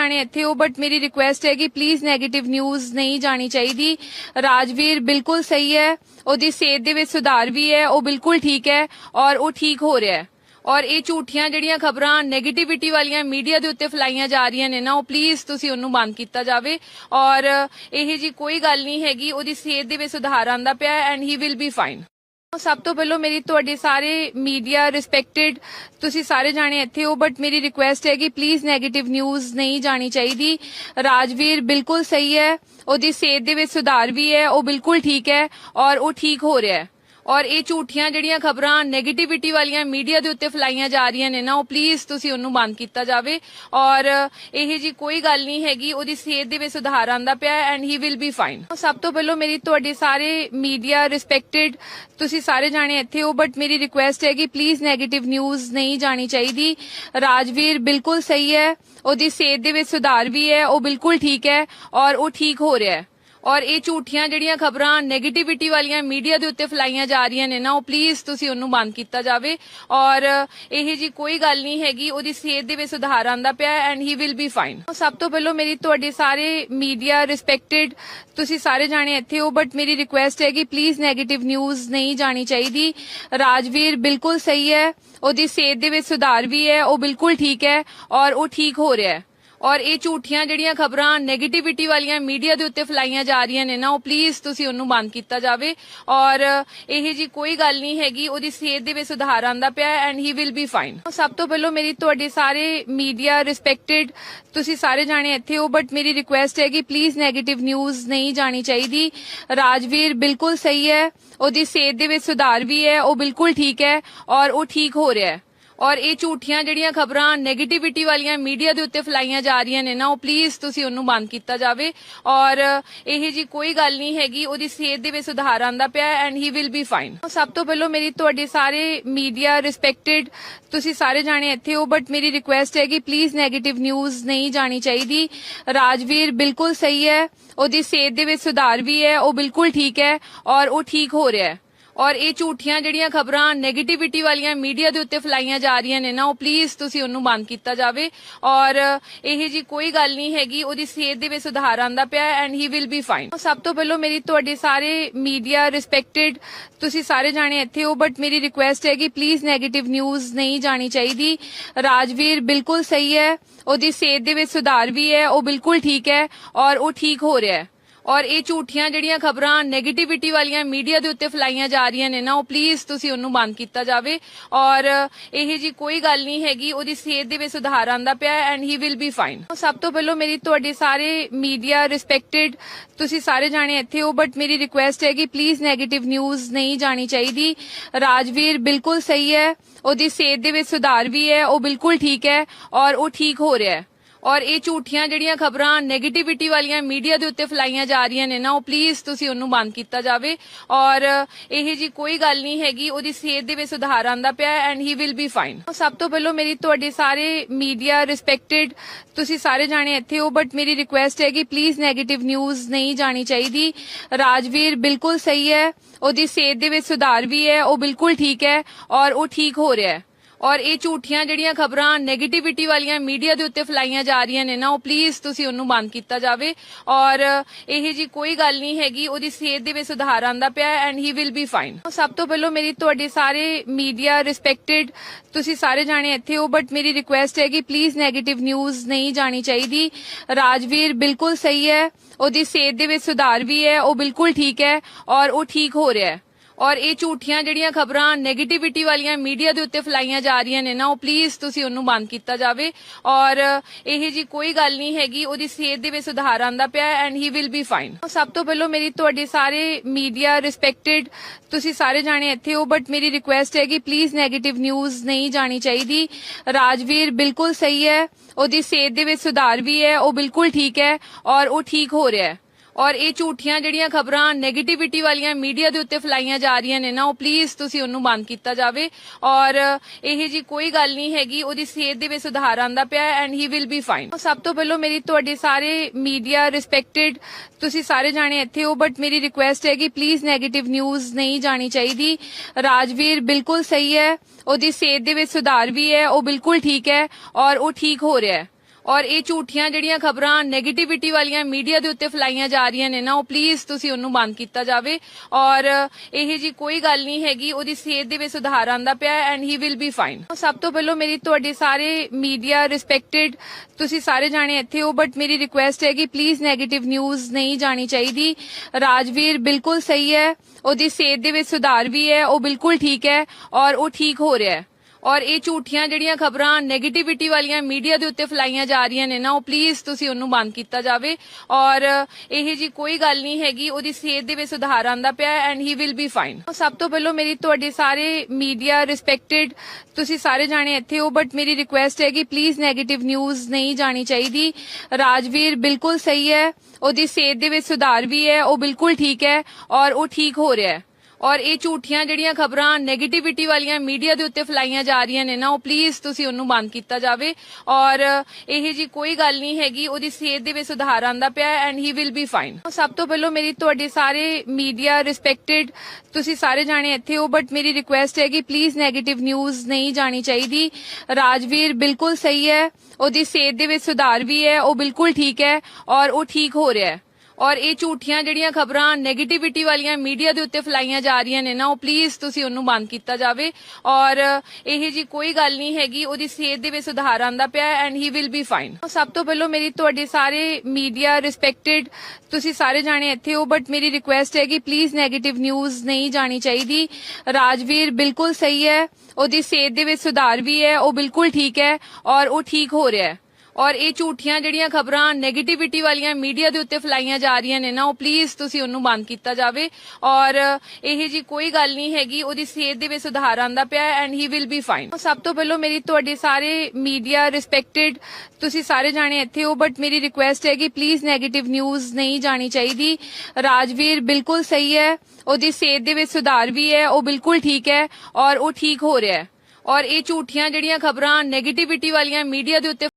ਜਾਣੇ ਇੱਥੇ ਹੋ ਬਟ ਮੇਰੀ ਰਿਕੁਐਸਟ ਹੈ ਕਿ ਪਲੀਜ਼ 네ਗੇਟਿਵ ਨਿਊਜ਼ ਨਹੀਂ ਜਾਣੀ ਚਾਹੀਦੀ। ਰਾਜਵੀਰ ਬਿਲਕੁਲ ਸਹੀ ਹੈ, ਉਹਦੀ ਸਿਹਤ ਦੇ ਵਿੱਚ ਸੁਧਾਰ ਵੀ ਹੈ, ਉਹ ਬਿਲਕੁਲ ਠੀਕ ਹੈ ਔਰ ਉਹ ਠੀਕ ਹੋ ਰਿਹਾ ਹੈ। ਔਰ ਇਹ ਝੂਠੀਆਂ ਜਿਹੜੀਆਂ ਖਬਰਾਂ 네ਗੇਟਿਵਿਟੀ ਵਾਲੀਆਂ ਮੀਡੀਆ ਦੇ ਉੱਤੇ ਫਲਾਈਆਂ ਜਾ ਰਹੀਆਂ ਨੇ ਨਾ, ਉਹ ਪਲੀਜ਼ ਤੁਸੀਂ ਉਹਨੂੰ ਬੰਦ ਕੀਤਾ ਜਾਵੇ। ਔਰ ਇਹ ਜੀ ਕੋਈ ਗੱਲ ਨਹੀਂ ਹੈਗੀ, ਉਹਦੀ ਸਿਹਤ ਦੇ ਵਿੱਚ ਸੁਧਾਰ ਆਂਦਾ ਪਿਆ and he will be fine ਸਭ ਤੋਂ ਪਹਿਲਾਂ ਮੇਰੀ ਤੁਹਾਡੇ ਸਾਰੇ ਮੀਡੀਆ ਰਿਸਪੈਕਟਡ ਤੁਸੀਂ ਸਾਰੇ ਜਾਣੇ ਇੱਥੇ ਹੋ ਬਟ ਮੇਰੀ ਰਿਕੁਐਸਟ ਹੈ ਕਿ ਪਲੀਜ਼ 네ਗੇਟਿਵ ਨਿਊਜ਼ ਨਹੀਂ ਜਾਣੀ ਚਾਹੀਦੀ। ਰਾਜਵੀਰ ਬਿਲਕੁਲ ਸਹੀ ਹੈ, ਉਹਦੀ ਸਿਹਤ ਦੇ ਵਿੱਚ ਸੁਧਾਰ ਵੀ ਹੈ, ਉਹ ਬਿਲਕੁਲ ਠੀਕ ਹੈ ਔਰ ਉਹ ਠੀਕ ਹੋ ਰਿਹਾ ਹੈ। ਔਰ ਇਹ ਝੂਠੀਆਂ ਜਿਹੜੀਆਂ ਖਬਰਾਂ 네ਗੇਟਿਵਿਟੀ ਵਾਲੀਆਂ ਮੀਡੀਆ ਦੇ ਉੱਤੇ ਫੈਲਾਈਆਂ ਜਾ ਰਹੀਆਂ ਨੇ ਨਾ, ਉਹ ਪਲੀਜ਼ ਤੁਸੀਂ ਉਹਨੂੰ ਬੰਦ ਕੀਤਾ ਜਾਵੇ। ਔਰ ਇਹ ਜੀ ਕੋਈ ਗੱਲ ਨਹੀਂ ਹੈਗੀ, ਉਹਦੀ ਸਿਹਤ ਦੇ ਵਿੱਚ ਸੁਧਾਰ ਆਂਦਾ ਪਿਆ and he will be fine ਸਭ ਤੋਂ ਪਹਿਲਾਂ ਮੇਰੀ ਤੁਹਾਡੇ ਸਾਰੇ ਮੀਡੀਆ ਰਿਸਪੈਕਟਡ ਤੁਸੀਂ ਸਾਰੇ ਜਾਣੇ ਇੱਥੇ ਹੋ ਬਟ ਮੇਰੀ ਰਿਕੁਐਸਟ ਹੈ ਕਿ ਪਲੀਜ਼ 네ਗੇਟਿਵ ਨਿਊਜ਼ ਨਹੀਂ ਜਾਣੀ ਚਾਹੀਦੀ। ਰਾਜਵੀਰ ਬਿਲਕੁਲ ਸਹੀ ਹੈ, ਉਹਦੀ ਸਿਹਤ ਦੇ ਵਿੱਚ ਸੁਧਾਰ ਵੀ ਹੈ, ਉਹ ਬਿਲਕੁਲ ਠੀਕ ਹੈ ਔਰ ਉਹ ਠੀਕ ਹੋ ਰਿਹਾ ਹੈ। ਔਰ ਇਹ ਝੂਠੀਆਂ ਜਿਹੜੀਆਂ ਖਬਰਾਂ 네ਗੇਟਿਵਿਟੀ ਵਾਲੀਆਂ ਮੀਡੀਆ ਦੇ ਉੱਤੇ ਫੈਲਾਈਆਂ ਜਾ ਰਹੀਆਂ ਨੇ ਨਾ, ਉਹ ਪਲੀਜ਼ ਤੁਸੀਂ ਉਹਨੂੰ ਬੰਦ ਕੀਤਾ ਜਾਵੇ। ਔਰ ਇਹ ਜੀ ਕੋਈ ਗੱਲ ਨਹੀਂ ਹੈਗੀ, ਉਹਦੀ ਸਿਹਤ ਦੇ ਵਿੱਚ ਸੁਧਾਰ ਆਂਦਾ ਪਿਆ and he will be fine ਸਭ ਤੋਂ ਪਹਿਲਾਂ ਮੇਰੀ ਤੁਹਾਡੇ ਸਾਰੇ ਮੀਡੀਆ ਰਿਸਪੈਕਟਡ ਤੁਸੀਂ ਸਾਰੇ ਜਾਣੇ ਇੱਥੇ ਹੋ ਬਟ ਮੇਰੀ ਰਿਕੁਐਸਟ ਹੈ ਕਿ ਪਲੀਜ਼ 네ਗੇਟਿਵ ਨਿਊਜ਼ ਨਹੀਂ ਜਾਣੀ ਚਾਹੀਦੀ। ਰਾਜਵੀਰ ਬਿਲਕੁਲ ਸਹੀ ਹੈ, ਉਹਦੀ ਸਿਹਤ ਦੇ ਵਿੱਚ ਸੁਧਾਰ ਵੀ ਹੈ, ਉਹ ਬਿਲਕੁਲ ਠੀਕ ਹੈ ਔਰ ਉਹ ਠੀਕ ਹੋ ਰਿਹਾ ਹੈ। ਔਰ ਇਹ ਝੂਠੀਆਂ ਜਿਹੜੀਆਂ ਖਬਰਾਂ 네ਗੇਟਿਵਿਟੀ ਵਾਲੀਆਂ ਮੀਡੀਆ ਦੇ ਉੱਤੇ ਫੈਲਾਈਆਂ ਜਾ ਰਹੀਆਂ ਨੇ ਨਾ, ਉਹ ਪਲੀਜ਼ ਤੁਸੀਂ ਉਹਨੂੰ ਬੰਦ ਕੀਤਾ ਜਾਵੇ। ਔਰ ਇਹ ਜੀ ਕੋਈ ਗੱਲ ਨਹੀਂ ਹੈਗੀ, ਉਹਦੀ ਸਿਹਤ ਦੇ ਵਿੱਚ ਸੁਧਾਰ ਆਂਦਾ ਪਿਆ and he will be fine ਸਭ ਤੋਂ ਪਹਿਲਾਂ ਮੇਰੀ ਤੁਹਾਡੇ ਸਾਰੇ ਮੀਡੀਆ ਰਿਸਪੈਕਟਡ ਤੁਸੀਂ ਸਾਰੇ ਜਾਣੇ ਇੱਥੇ ਹੋ ਬਟ ਮੇਰੀ ਰਿਕੁਐਸਟ ਹੈ ਕਿ ਪਲੀਜ਼ 네ਗੇਟਿਵ ਨਿਊਜ਼ ਨਹੀਂ ਜਾਣੀ ਚਾਹੀਦੀ। ਰਾਜਵੀਰ ਬਿਲਕੁਲ ਸਹੀ ਹੈ, ਉਹਦੀ ਸਿਹਤ ਦੇ ਵਿੱਚ ਸੁਧਾਰ ਵੀ ਹੈ, ਉਹ ਬਿਲਕੁਲ ਠੀਕ ਹੈ ਔਰ ਉਹ ਠੀਕ ਹੋ ਰਿਹਾ ਹੈ। ਔਰ ਇਹ ਝੂਠੀਆਂ ਜਿਹੜੀਆਂ ਖਬਰਾਂ 네ਗੇਟਿਵਿਟੀ ਵਾਲੀਆਂ ਮੀਡੀਆ ਦੇ ਉੱਤੇ ਫੈਲਾਈਆਂ ਜਾ ਰਹੀਆਂ ਨੇ ਨਾ, ਉਹ ਪਲੀਜ਼ ਤੁਸੀਂ ਉਹਨੂੰ ਬੰਦ ਕੀਤਾ ਜਾਵੇ। ਔਰ ਇਹ ਜੀ ਕੋਈ ਗੱਲ ਨਹੀਂ ਹੈਗੀ, ਉਹਦੀ ਸਿਹਤ ਦੇ ਵਿੱਚ ਸੁਧਾਰ ਆਂਦਾ ਪਿਆ and he will be fine ਸਭ ਤੋਂ ਪਹਿਲਾਂ ਮੇਰੀ ਤੁਹਾਡੇ ਸਾਰੇ ਮੀਡੀਆ ਰਿਸਪੈਕਟਡ ਤੁਸੀਂ ਸਾਰੇ ਜਾਣੇ ਇੱਥੇ ਹੋ ਬਟ ਮੇਰੀ ਰਿਕੁਐਸਟ ਹੈ ਕਿ ਪਲੀਜ਼ 네ਗੇਟਿਵ ਨਿਊਜ਼ ਨਹੀਂ ਜਾਣੀ ਚਾਹੀਦੀ। ਰਾਜਵੀਰ ਬਿਲਕੁਲ ਸਹੀ ਹੈ, ਉਹਦੀ ਸਿਹਤ ਦੇ ਵਿੱਚ ਸੁਧਾਰ ਵੀ ਹੈ, ਉਹ ਬਿਲਕੁਲ ਠੀਕ ਹੈ ਔਰ ਉਹ ਠੀਕ ਹੋ ਰਿਹਾ ਹੈ। ਔਰ ਇਹ ਝੂਠੀਆਂ ਜਿਹੜੀਆਂ ਖਬਰਾਂ 네ਗੇਟਿਵਿਟੀ ਵਾਲੀਆਂ ਮੀਡੀਆ ਦੇ ਉੱਤੇ ਫੈਲਾਈਆਂ ਜਾ ਰਹੀਆਂ ਨੇ ਨਾ, ਉਹ ਪਲੀਜ਼ ਤੁਸੀਂ ਉਹਨੂੰ ਬੰਦ ਕੀਤਾ ਜਾਵੇ। ਔਰ ਇਹ ਜੀ ਕੋਈ ਗੱਲ ਨਹੀਂ ਹੈਗੀ, ਉਹਦੀ ਸਿਹਤ ਦੇ ਵਿੱਚ ਸੁਧਾਰ ਆਂਦਾ ਪਿਆ and he will be fine ਸਭ ਤੋਂ ਪਹਿਲਾਂ ਮੇਰੀ ਤੁਹਾਡੇ ਸਾਰੇ ਮੀਡੀਆ ਰਿਸਪੈਕਟਡ ਤੁਸੀਂ ਸਾਰੇ ਜਾਣੇ ਇੱਥੇ ਹੋ ਬਟ ਮੇਰੀ ਰਿਕੁਐਸਟ ਹੈ ਕਿ ਪਲੀਜ਼ 네ਗੇਟਿਵ ਨਿਊਜ਼ ਨਹੀਂ ਜਾਣੀ ਚਾਹੀਦੀ। ਰਾਜਵੀਰ ਬਿਲਕੁਲ ਸਹੀ ਹੈ, ਉਹਦੀ ਸਿਹਤ ਦੇ ਵਿੱਚ ਸੁਧਾਰ ਵੀ ਹੈ, ਉਹ ਬਿਲਕੁਲ ਠੀਕ ਹੈ ਔਰ ਉਹ ਠੀਕ ਹੋ ਰਿਹਾ ਹੈ। ਔਰ ਇਹ ਝੂਠੀਆਂ ਜਿਹੜੀਆਂ ਖਬਰਾਂ 네ਗੇਟਿਵਿਟੀ ਵਾਲੀਆਂ ਮੀਡੀਆ ਦੇ ਉੱਤੇ ਫੈਲਾਈਆਂ ਜਾ ਰਹੀਆਂ ਨੇ ਨਾ, ਉਹ ਪਲੀਜ਼ ਤੁਸੀਂ ਉਹਨੂੰ ਬੰਦ ਕੀਤਾ ਜਾਵੇ। ਔਰ ਇਹ ਜੀ ਕੋਈ ਗੱਲ ਨਹੀਂ ਹੈਗੀ, ਉਹਦੀ ਸਿਹਤ ਦੇ ਵਿੱਚ ਸੁਧਾਰ ਆਂਦਾ ਪਿਆ and he will be fine ਸਭ ਤੋਂ ਪਹਿਲਾਂ ਮੇਰੀ ਤੁਹਾਡੇ ਸਾਰੇ ਮੀਡੀਆ ਰਿਸਪੈਕਟਡ ਤੁਸੀਂ ਸਾਰੇ ਜਾਣੇ ਇੱਥੇ ਹੋ ਬਟ ਮੇਰੀ ਰਿਕੁਐਸਟ ਹੈ ਕਿ ਪਲੀਜ਼ 네ਗੇਟਿਵ ਨਿਊਜ਼ ਨਹੀਂ ਜਾਣੀ ਚਾਹੀਦੀ। ਰਾਜਵੀਰ ਬਿਲਕੁਲ ਸਹੀ ਹੈ, ਉਹਦੀ ਸਿਹਤ ਦੇ ਵਿੱਚ ਸੁਧਾਰ ਵੀ ਹੈ, ਉਹ ਬਿਲਕੁਲ ਠੀਕ ਹੈ ਔਰ ਉਹ ਠੀਕ ਹੋ ਰਿਹਾ ਹੈ। ਔਰ ਇਹ ਝੂਠੀਆਂ ਜਿਹੜੀਆਂ ਖਬਰਾਂ 네ਗੇਟਿਵਿਟੀ ਵਾਲੀਆਂ ਮੀਡੀਆ ਦੇ ਉੱਤੇ ਫੈਲਾਈਆਂ ਜਾ ਰਹੀਆਂ ਨੇ ਨਾ, ਉਹ ਪਲੀਜ਼ ਤੁਸੀਂ ਉਹਨੂੰ ਬੰਦ ਕੀਤਾ ਜਾਵੇ। ਔਰ ਇਹ ਜੀ ਕੋਈ ਗੱਲ ਨਹੀਂ ਹੈਗੀ, ਉਹਦੀ ਸਿਹਤ ਦੇ ਵਿੱਚ ਸੁਧਾਰ ਆਂਦਾ ਪਿਆ and he will be fine ਸਭ ਤੋਂ ਪਹਿਲਾਂ ਮੇਰੀ ਤੁਹਾਡੇ ਸਾਰੇ ਮੀਡੀਆ ਰਿਸਪੈਕਟਡ ਤੁਸੀਂ ਸਾਰੇ ਜਾਣੇ ਇੱਥੇ ਹੋ ਬਟ ਮੇਰੀ ਰਿਕੁਐਸਟ ਹੈ ਕਿ ਪਲੀਜ਼ 네ਗੇਟਿਵ ਨਿਊਜ਼ ਨਹੀਂ ਜਾਣੀ ਚਾਹੀਦੀ। ਰਾਜਵੀਰ ਬਿਲਕੁਲ ਸਹੀ ਹੈ, ਉਹਦੀ ਸਿਹਤ ਦੇ ਵਿੱਚ ਸੁਧਾਰ ਵੀ ਹੈ, ਉਹ ਬਿਲਕੁਲ ਠੀਕ ਹੈ ਔਰ ਉਹ ਠੀਕ ਹੋ ਰਿਹਾ ਹੈ। ਔਰ ਇਹ ਝੂਠੀਆਂ ਜਿਹੜੀਆਂ ਖਬਰਾਂ 네ਗੇਟਿਵਿਟੀ ਵਾਲੀਆਂ ਮੀਡੀਆ ਦੇ ਉੱਤੇ ਫੈਲਾਈਆਂ ਜਾ ਰਹੀਆਂ ਨੇ ਨਾ, ਉਹ ਪਲੀਜ਼ ਤੁਸੀਂ ਉਹਨੂੰ ਬੰਦ ਕੀਤਾ ਜਾਵੇ। ਔਰ ਇਹ ਜੀ ਕੋਈ ਗੱਲ ਨਹੀਂ ਹੈਗੀ, ਉਹਦੀ ਸਿਹਤ ਦੇ ਵਿੱਚ ਸੁਧਾਰ ਆਂਦਾ ਪਿਆ and he will be fine ਸਭ ਤੋਂ ਪਹਿਲਾਂ ਮੇਰੀ ਤੁਹਾਡੇ ਸਾਰੇ ਮੀਡੀਆ ਰਿਸਪੈਕਟਡ ਤੁਸੀਂ ਸਾਰੇ ਜਾਣੇ ਇੱਥੇ ਹੋ ਬਟ ਮੇਰੀ ਰਿਕੁਐਸਟ ਹੈ ਕਿ ਪਲੀਜ਼ 네ਗੇਟਿਵ ਨਿਊਜ਼ ਨਹੀਂ ਜਾਣੀ ਚਾਹੀਦੀ। ਰਾਜਵੀਰ ਬਿਲਕੁਲ ਸਹੀ ਹੈ, ਉਹਦੀ ਸਿਹਤ ਦੇ ਵਿੱਚ ਸੁਧਾਰ ਵੀ ਹੈ, ਉਹ ਬਿਲਕੁਲ ਠੀਕ ਹੈ ਔਰ ਉਹ ਠੀਕ ਹੋ ਰਿਹਾ ਹੈ। ਔਰ ਇਹ ਝੂਠੀਆਂ ਜਿਹੜੀਆਂ ਖਬਰਾਂ 네ਗੇਟਿਵਿਟੀ ਵਾਲੀਆਂ ਮੀਡੀਆ ਦੇ ਉੱਤੇ ਫੈਲਾਈਆਂ ਜਾ ਰਹੀਆਂ ਨੇ ਨਾ, ਉਹ ਪਲੀਜ਼ ਤੁਸੀਂ ਉਹਨੂੰ ਬੰਦ ਕੀਤਾ ਜਾਵੇ। ਔਰ ਇਹ ਜੀ ਕੋਈ ਗੱਲ ਨਹੀਂ ਹੈਗੀ, ਉਹਦੀ ਸਿਹਤ ਦੇ ਵਿੱਚ ਸੁਧਾਰ ਆਂਦਾ ਪਿਆ and he will be fine ਸਭ ਤੋਂ ਪਹਿਲਾਂ ਮੇਰੀ ਤੁਹਾਡੇ ਸਾਰੇ ਮੀਡੀਆ ਰਿਸਪੈਕਟਡ ਤੁਸੀਂ ਸਾਰੇ ਜਾਣੇ ਇੱਥੇ ਹੋ ਬਟ ਮੇਰੀ ਰਿਕੁਐਸਟ ਹੈ ਕਿ ਪਲੀਜ਼ 네ਗੇਟਿਵ ਨਿਊਜ਼ ਨਹੀਂ ਜਾਣੀ ਚਾਹੀਦੀ। ਰਾਜਵੀਰ ਬਿਲਕੁਲ ਸਹੀ ਹੈ, ਉਹਦੀ ਸਿਹਤ ਦੇ ਵਿੱਚ ਸੁਧਾਰ ਵੀ ਹੈ, ਉਹ ਬਿਲਕੁਲ ਠੀਕ ਹੈ ਔਰ ਉਹ ਠੀਕ ਹੋ ਰਿਹਾ ਹੈ। ਔਰ ਇਹ ਝੂਠੀਆਂ ਜਿਹੜੀਆਂ ਖਬਰਾਂ 네ਗੇਟਿਵਿਟੀ ਵਾਲੀਆਂ ਮੀਡੀਆ ਦੇ ਉੱਤੇ ਫੈਲਾਈਆਂ ਜਾ ਰਹੀਆਂ ਨੇ ਨਾ, ਉਹ ਪਲੀਜ਼ ਤੁਸੀਂ ਉਹਨੂੰ ਬੰਦ ਕੀਤਾ ਜਾਵੇ। ਔਰ ਇਹ ਜੀ ਕੋਈ ਗੱਲ ਨਹੀਂ ਹੈਗੀ, ਉਹਦੀ ਸਿਹਤ ਦੇ ਵਿੱਚ ਸੁਧਾਰ ਆਂਦਾ ਪਿਆ and he will be fine ਸਭ ਤੋਂ ਪਹਿਲਾਂ ਮੇਰੀ ਤੁਹਾਡੇ ਸਾਰੇ ਮੀਡੀਆ ਰਿਸਪੈਕਟਡ ਤੁਸੀਂ ਸਾਰੇ ਜਾਣੇ ਇੱਥੇ ਹੋ ਬਟ ਮੇਰੀ ਰਿਕੁਐਸਟ ਹੈ ਕਿ ਪਲੀਜ਼ 네ਗੇਟਿਵ ਨਿਊਜ਼ ਨਹੀਂ ਜਾਣੀ ਚਾਹੀਦੀ। ਰਾਜਵੀਰ ਬਿਲਕੁਲ ਸਹੀ ਹੈ, ਉਹਦੀ ਸਿਹਤ ਦੇ ਵਿੱਚ ਸੁਧਾਰ ਵੀ ਹੈ, ਉਹ ਬਿਲਕੁਲ ਠੀਕ ਹੈ ਔਰ ਉਹ ਠੀਕ ਹੋ ਰਿਹਾ ਹੈ। ਔਰ ਇਹ ਝੂਠੀਆਂ ਜਿਹੜੀਆਂ ਖਬਰਾਂ 네ਗੇਟਿਵਿਟੀ ਵਾਲੀਆਂ ਮੀਡੀਆ ਦੇ ਉੱਤੇ ਫੈਲਾਈਆਂ ਜਾ ਰਹੀਆਂ ਨੇ ਨਾ, ਉਹ ਪਲੀਜ਼ ਤੁਸੀਂ ਉਹਨੂੰ ਬੰਦ ਕੀਤਾ ਜਾਵੇ। ਔਰ ਇਹ ਜੀ ਕੋਈ ਗੱਲ ਨਹੀਂ ਹੈਗੀ, ਉਹਦੀ ਸਿਹਤ ਦੇ ਵਿੱਚ ਸੁਧਾਰ ਆਂਦਾ ਪਿਆ and he will be fine ਸਭ ਤੋਂ ਪਹਿਲਾਂ ਮੇਰੀ ਤੁਹਾਡੇ ਸਾਰੇ ਮੀਡੀਆ ਰਿਸਪੈਕਟਡ ਤੁਸੀਂ ਸਾਰੇ ਜਾਣੇ ਇੱਥੇ ਹੋ ਬਟ ਮੇਰੀ ਰਿਕੁਐਸਟ ਹੈ ਕਿ ਪਲੀਜ਼ 네ਗੇਟਿਵ ਨਿਊਜ਼ ਨਹੀਂ ਜਾਣੀ ਚਾਹੀਦੀ। ਰਾਜਵੀਰ ਬਿਲਕੁਲ ਸਹੀ ਹੈ, ਉਹਦੀ ਸਿਹਤ ਦੇ ਵਿੱਚ ਸੁਧਾਰ ਵੀ ਹੈ, ਉਹ ਬਿਲਕੁਲ ਠੀਕ ਹੈ ਔਰ ਉਹ ਠੀਕ ਹੋ ਰਿਹਾ ਹੈ। ਔਰ ਇਹ ਝੂਠੀਆਂ ਜਿਹੜੀਆਂ ਖਬਰਾਂ 네ਗੇਟਿਵਿਟੀ ਵਾਲੀਆਂ ਮੀਡੀਆ ਦੇ ਉੱਤੇ ਫੈਲਾਈਆਂ ਜਾ ਰਹੀਆਂ ਨੇ ਨਾ, ਉਹ ਪਲੀਜ਼ ਤੁਸੀਂ ਉਹਨੂੰ ਬੰਦ ਕੀਤਾ ਜਾਵੇ। ਔਰ ਇਹ ਜੀ ਕੋਈ ਗੱਲ ਨਹੀਂ ਹੈਗੀ, ਉਹਦੀ ਸਿਹਤ ਦੇ ਵਿੱਚ ਸੁਧਾਰ ਆਂਦਾ ਪਿਆ and he will be fine ਸਭ ਤੋਂ ਪਹਿਲਾਂ ਮੇਰੀ ਤੁਹਾਡੇ ਸਾਰੇ ਮੀਡੀਆ ਰਿਸਪੈਕਟਡ ਤੁਸੀਂ ਸਾਰੇ ਜਾਣੇ ਇੱਥੇ ਹੋ ਬਟ ਮੇਰੀ ਰਿਕੁਐਸਟ ਹੈ ਕਿ ਪਲੀਜ਼ 네ਗੇਟਿਵ ਨਿਊਜ਼ ਨਹੀਂ ਜਾਣੀ ਚਾਹੀਦੀ। ਰਾਜਵੀਰ ਬਿਲਕੁਲ ਸਹੀ ਹੈ, ਉਹਦੀ ਸਿਹਤ ਦੇ ਵਿੱਚ ਸੁਧਾਰ ਵੀ ਹੈ, ਉਹ ਬਿਲਕੁਲ ਠੀਕ ਹੈ ਔਰ ਉਹ ਠੀਕ ਹੋ ਰਿਹਾ ਹੈ। ਔਰ ਇਹ ਝੂਠੀਆਂ ਜਿਹੜੀਆਂ ਖਬਰਾਂ 네ਗੇਟਿਵਿਟੀ ਵਾਲੀਆਂ ਮੀਡੀਆ ਦੇ ਉੱਤੇ ਫੈਲਾਈਆਂ ਜਾ ਰਹੀਆਂ ਨੇ ਨਾ, ਉਹ ਪਲੀਜ਼ ਤੁਸੀਂ ਉਹਨੂੰ ਬੰਦ ਕੀਤਾ ਜਾਵੇ। ਔਰ ਇਹ ਜੀ ਕੋਈ ਗੱਲ ਨਹੀਂ ਹੈਗੀ, ਉਹਦੀ ਸਿਹਤ ਦੇ ਵਿੱਚ ਸੁਧਾਰ ਆਂਦਾ ਪਿਆ and he will be fine ਸਭ ਤੋਂ ਪਹਿਲਾਂ ਮੇਰੀ ਤੁਹਾਡੇ ਸਾਰੇ ਮੀਡੀਆ ਰਿਸਪੈਕਟਡ ਤੁਸੀਂ ਸਾਰੇ ਜਾਣੇ ਇੱਥੇ ਹੋ ਬਟ ਮੇਰੀ ਰਿਕੁਐਸਟ ਹੈ ਕਿ ਪਲੀਜ਼ 네ਗੇਟਿਵ ਨਿਊਜ਼ ਨਹੀਂ ਜਾਣੀ ਚਾਹੀਦੀ। ਰਾਜਵੀਰ ਬਿਲਕੁਲ ਸਹੀ ਹੈ, ਉਹਦੀ ਸਿਹਤ ਦੇ ਵਿੱਚ ਸੁਧਾਰ ਵੀ ਹੈ, ਉਹ ਬਿਲਕੁਲ ਠੀਕ ਹੈ ਔਰ ਉਹ ਠੀਕ ਹੋ ਰਿਹਾ ਹੈ। ਔਰ ਇਹ ਝੂਠੀਆਂ ਜਿਹੜੀਆਂ ਖਬਰਾਂ 네ਗੇਟਿਵਿਟੀ ਵਾਲੀਆਂ ਮੀਡੀਆ ਦੇ ਉੱਤੇ ਫੈਲਾਈਆਂ ਜਾ ਰਹੀਆਂ ਨੇ ਨਾ, ਉਹ ਪਲੀਜ਼ ਤੁਸੀਂ ਉਹਨੂੰ ਬੰਦ ਕੀਤਾ ਜਾਵੇ। ਔਰ ਇਹ ਜੀ ਕੋਈ ਗੱਲ ਨਹੀਂ ਹੈਗੀ, ਉਹਦੀ ਸਿਹਤ ਦੇ ਵਿੱਚ ਸੁਧਾਰ ਆਂਦਾ ਪਿਆ and he will be fine ਸਭ ਤੋਂ ਪਹਿਲਾਂ ਮੇਰੀ ਤੁਹਾਡੇ ਸਾਰੇ ਮੀਡੀਆ ਰਿਸਪੈਕਟਡ ਤੁਸੀਂ ਸਾਰੇ ਜਾਣੇ ਇੱਥੇ ਹੋ ਬਟ ਮੇਰੀ ਰਿਕੁਐਸਟ ਹੈ ਕਿ ਪਲੀਜ਼ 네ਗੇਟਿਵ ਨਿਊਜ਼ ਨਹੀਂ ਜਾਣੀ ਚਾਹੀਦੀ। ਰਾਜਵੀਰ ਬਿਲਕੁਲ ਸਹੀ ਹੈ, ਉਹਦੀ ਸਿਹਤ ਦੇ ਵਿੱਚ ਸੁਧਾਰ ਵੀ ਹੈ, ਉਹ ਬਿਲਕੁਲ ਠੀਕ ਹੈ ਔਰ ਉਹ ਠੀਕ ਹੋ ਰਿਹਾ ਹੈ। ਔਰ ਇਹ ਝੂਠੀਆਂ ਜਿਹੜੀਆਂ ਖਬਰਾਂ 네ਗੇਟਿਵਿਟੀ ਵਾਲੀਆਂ ਮੀਡੀਆ ਦੇ ਉੱਤੇ ਫੈਲਾਈਆਂ ਜਾ ਰਹੀਆਂ ਨੇ ਨਾ, ਉਹ ਪਲੀਜ਼ ਤੁਸੀਂ ਉਹਨੂੰ ਬੰਦ ਕੀਤਾ ਜਾਵੇ। ਔਰ ਇਹ ਜੀ ਕੋਈ ਗੱਲ ਨਹੀਂ ਹੈਗੀ, ਉਹਦੀ ਸਿਹਤ ਦੇ ਵਿੱਚ ਸੁਧਾਰ ਆਂਦਾ ਪਿਆ and he will be fine ਸਭ ਤੋਂ ਪਹਿਲਾਂ ਮੇਰੀ ਤੁਹਾਡੇ ਸਾਰੇ ਮੀਡੀਆ ਰਿਸਪੈਕਟਿਡ ਤੁਸੀਂ ਸਾਰੇ ਜਾਣੇ ਇੱਥੇ ਹੋ ਬਟ ਮੇਰੀ ਰਿਕੁਐਸਟ ਹੈ ਕਿ ਪਲੀਜ਼ 네ਗੇਟਿਵ ਨਿਊਜ਼ ਨਹੀਂ ਜਾਣੀ ਚਾਹੀਦੀ। ਰਾਜਵੀਰ ਬਿਲਕੁਲ ਸਹੀ ਹੈ, ਉਹਦੀ ਸਿਹਤ ਦੇ ਵਿੱਚ ਸੁਧਾਰ ਵੀ ਹੈ, ਉਹ ਬਿਲਕੁਲ ਠੀਕ ਹੈ ਔਰ ਉਹ ਠੀਕ ਹੋ ਰਿਹਾ ਹੈ। ਔਰ ਇਹ ਝੂਠੀਆਂ ਜਿਹੜੀਆਂ ਖਬਰਾਂ 네ਗੇਟਿਵਿਟੀ ਵਾਲੀਆਂ ਮੀਡੀਆ ਦੇ ਉੱਤੇ